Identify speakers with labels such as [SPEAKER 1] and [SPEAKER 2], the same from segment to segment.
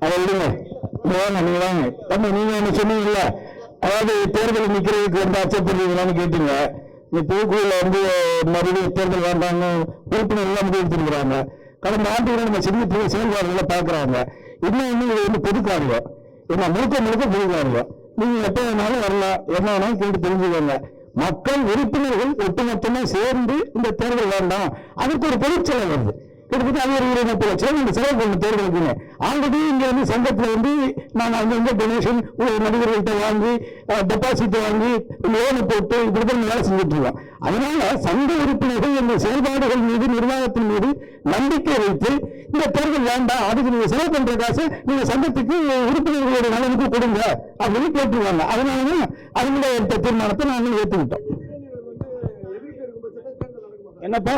[SPEAKER 1] அதை விடுங்க. வாங்க நீங்க வாங்க. தம்பி நீங்க ஒண்ணு சொன்னீங்கல்ல? அதாவது தேர்தல் நிக்கிறதுக்கு வந்து அச்சப்படுறீங்களான்னு கேட்டீங்க. இந்த தூக்குல வந்து மறுபடியும் தேர்தல் வேண்டாங்க உறுப்பினர் எல்லாம் முடிவு கடந்த ஆண்டுகளை நம்ம செஞ்ச புதிய செயல்பாடுகளை பார்க்கறாங்க. இன்னும் இன்னும் இது வந்து ஏன்னா முழுக்க முழுக்க பொது நீங்க எப்ப வேணாலும் வரலாம். என்ன வேணாலும் கேட்டு தெரிஞ்சுக்கோங்க. மக்கள் உறுப்பினர்கள் ஒட்டுமொத்தமா சேர்ந்து இந்த தேர்தல் வேண்டாம். அதுக்கு ஒரு பொதுச்செலவு வருது. கிட்டத்தட்ட அது ஒரு இருபது முப்பது லட்சம் இந்த செலவு பண்ணணும் தேர்தலுக்குன்னு. ஆல்ரெடி இங்க வந்து சங்கத்துல வந்து நாங்க அங்கங்க டொனேஷன் நடிகர்கள்ட்ட வாங்கி டெபாசிட் வாங்கி லோனு போட்டு இப்படிதான் வேலை செஞ்சுட்டு இருக்கோம். அதனால சங்க உறுப்பினர்கள் இந்த செயல்பாடுகள் மீது நிர்வாகத்தின் மீது நம்பிக்கை வைத்து இந்த தேர்தல் வேண்டாம் அதுக்கு நீங்க செலவு பண்ற காசு நீங்க சங்கத்துக்கு உறுப்பினர்களுடைய நலனுக்கு கொடுங்க அப்படின்னு கேட்டுருவாங்க அதனாலதான் அவங்களோட எடுத்த தீர்மானத்தை நாங்கள் ஏற்றுக்கிட்டோம் என்னப்பா?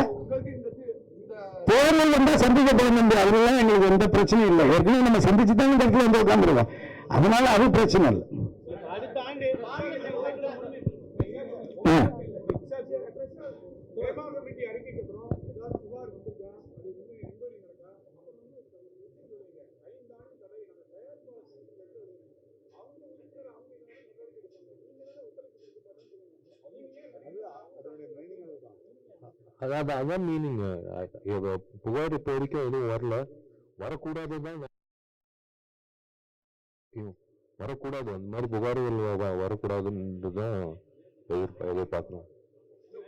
[SPEAKER 1] தேர்தல் வந்தா சந்திக்கப்படும் என்று அதெல்லாம் எங்களுக்கு எந்த பிரச்சனையும் இல்லை. ஏற்கனவே நம்ம சந்திச்சு தான் இந்த இடத்துல வந்து உட்காந்துருவோம் அதனால அது பிரச்சனை இல்லை. ஆ.
[SPEAKER 2] அதாவது அதான் மீனிங் புகார் இப்போ வரைக்கும் எதுவும் வரல. வரக்கூடாது தான் வரக்கூடாது. அந்த மாதிரி புகார்கள் வரக்கூடாதுன்றது தான் எதிர்பா எதிர்பார்க்கணும்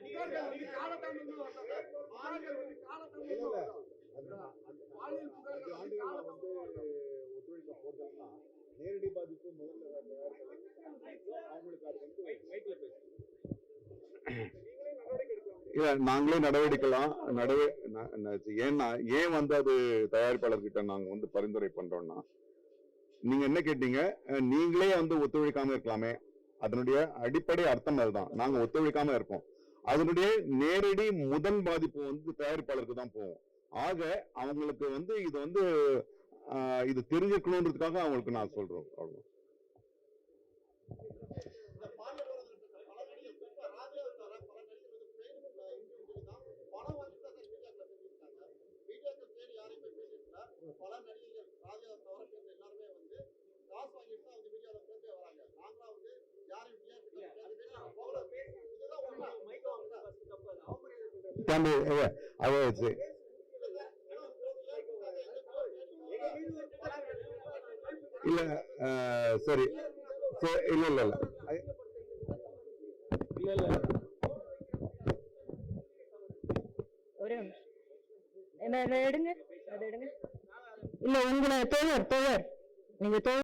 [SPEAKER 3] நேரடி பாதிப்பு முதல்ல வரல புகார்கள் வந்து காலதாமதமா வரல பாலியல் புகார்கள் வந்து காலதாமதமா வரல
[SPEAKER 4] ஒத்துழைக்க போறதுன்னா நேரடி பாதிப்பு முதல்ல அவங்களுக்கு அது வந்து
[SPEAKER 3] மைக்ல பேசு
[SPEAKER 4] இல்ல நாங்களே நடவடிக்கலாம் நடவ ஏன்னா ஏன் வந்து அது தயாரிப்பாளர்கிட்ட நாங்க வந்து பரிந்துரை பண்றோம்னா நீங்க என்ன கேட்டீங்க? நீங்களே வந்து ஒத்துழைக்காம இருக்கலாமே. அதனுடைய அடிப்படை அர்த்தம் அதுதான். நாங்க ஒத்துழைக்காம இருப்போம் அதனுடைய நேரடி முதல் பாதிப்பு வந்து தயாரிப்பாளருக்கு தான் போகும். ஆக அவங்களுக்கு வந்து இது வந்து இது தெரிஞ்சுக்கணுன்றதுக்காக அவங்களுக்கு நான் சொல்றோம். அவ்வளோ
[SPEAKER 5] பல நடிகர்கள் ராஜா பேர் எல்லாருமே வந்து காசு வாங்கிட்டு தான் வந்து மீடியாவில் பேசவே வராங்க. நாங்களா வந்து யாரையும்
[SPEAKER 4] சரி. இல்ல சரி. சரி, இல்ல இல்ல இல்ல. ஐ-
[SPEAKER 6] ஒரே நிமிஷம். என்ன என்ன எடுங்க. அதை எடுங்க. இல்ல உங்களை தோழர் தோழர். நீங்க தோழர்